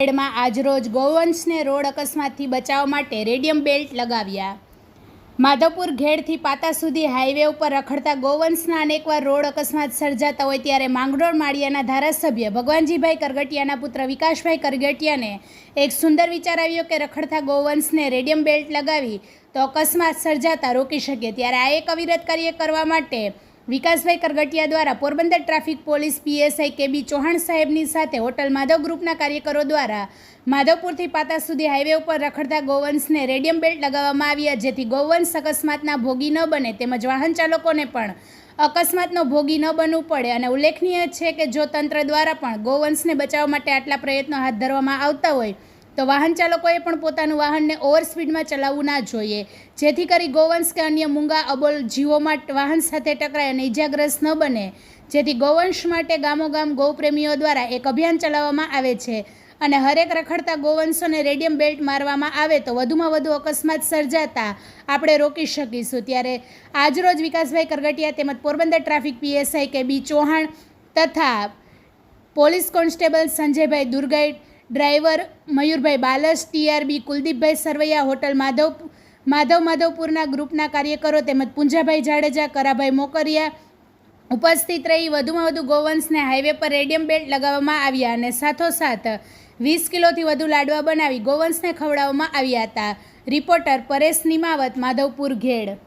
ખેડમાં આજરોજ ગૌવંશને રોડ અકસ્માતથી બચાવવા માટે રેડિયમ બેલ્ટ લગાવ્યા. માધવપુર ઘેડથી પાતા સુધી હાઈવે ઉપર રખડતા ગૌવંશના અનેકવાર રોડ અકસ્માત સર્જાતા હોય ત્યારે માંગરોળ માળિયાના ધારાસભ્ય ભગવાનજીભાઈ કરગટિયાના પુત્ર વિકાસભાઈ કરગટિયાને એક સુંદર વિચાર આવ્યો કે રખડતા ગૌવંશને રેડિયમ બેલ્ટ લગાવી તો અકસ્માત સર્જાતા રોકી શકે. ત્યારે આ એક અવિરત કાર્ય કરવા માટે વિકાસભાઈ કરગટિયા દ્વારા Porbandar traffic police PSI K B Chauhan સાહેબની સાથે હોટલ માધવ ગ્રુપના કાર્યકરો દ્વારા માધવપુરથી પાતા સુધી હાઈવે ઉપર રખડતા ગૌવંશને રેડિયમ બેલ્ટ લગાવવામાં આવ્યા, જેથી ગૌવંશ અકસ્માતના ભોગી ન બને તેમજ વાહન ચાલકોને પણ અકસ્માતનો ભોગી ન બનવું પડે. અને ઉલ્લેખનીય છે કે જો તંત્ર દ્વારા પણ ગૌવંશને બચાવવા માટે આટલા પ્રયત્નો હાથ ધરવામાં આવતા હોય તો વાહન ચાલકોએ પણ પોતાનું વાહનને ઓવર સ્પીડમાં ચલાવવું ના જોઈએ. જેથી કરી ગૌવંશ કે અન્ય મૂંગા, અબોલ જીવોમાં વાહન સાથે ટકરાય અને ઇજાગ્રસ્ત ન બને. જેથી ગૌવંશ માટે ગામોગામ ગૌપ્રેમીઓ દ્વારા એક અભિયાન ચલાવવામાં આવે છે. અને હરેક રખડતા ગૌવંશોને રેડિયમ બેલ્ટ મારવામાં આવે તો વધુમાં વધુ અકસ્માત સર્જાતા આપણે રોકી શકીશું. ત્યારે આજરોજ વિકાસભાઈ કરગટિયા તેમજ પોરબંદર ટ્રાફિક પીએસઆઈ કે બી ચૌહાણ તથા police constable Sanjaybhai Durgai driver Mayurbhai Balas, TRB Kuldeepbhai Sarvaiya, hotel Madhav Madhav માધવપુરના ગ્રુપના કાર્યકરો તેમજ પુંજાભાઈ જાડેજા, કરાભાઈ મોકરિયા ઉપસ્થિત રહી વધુમાં વધુ ગોવંશને હાઈવે પર રેડિયમ બેલ્ટ લગાવવામાં આવ્યા અને સાથોસાથ વીસ કિલોથી વધુ લાડવા બનાવી ગોવંશને ખવડાવવામાં આવ્યા હતા. રિપોર્ટર પરેશ નિમાવત, માધવપુર ઘેડ.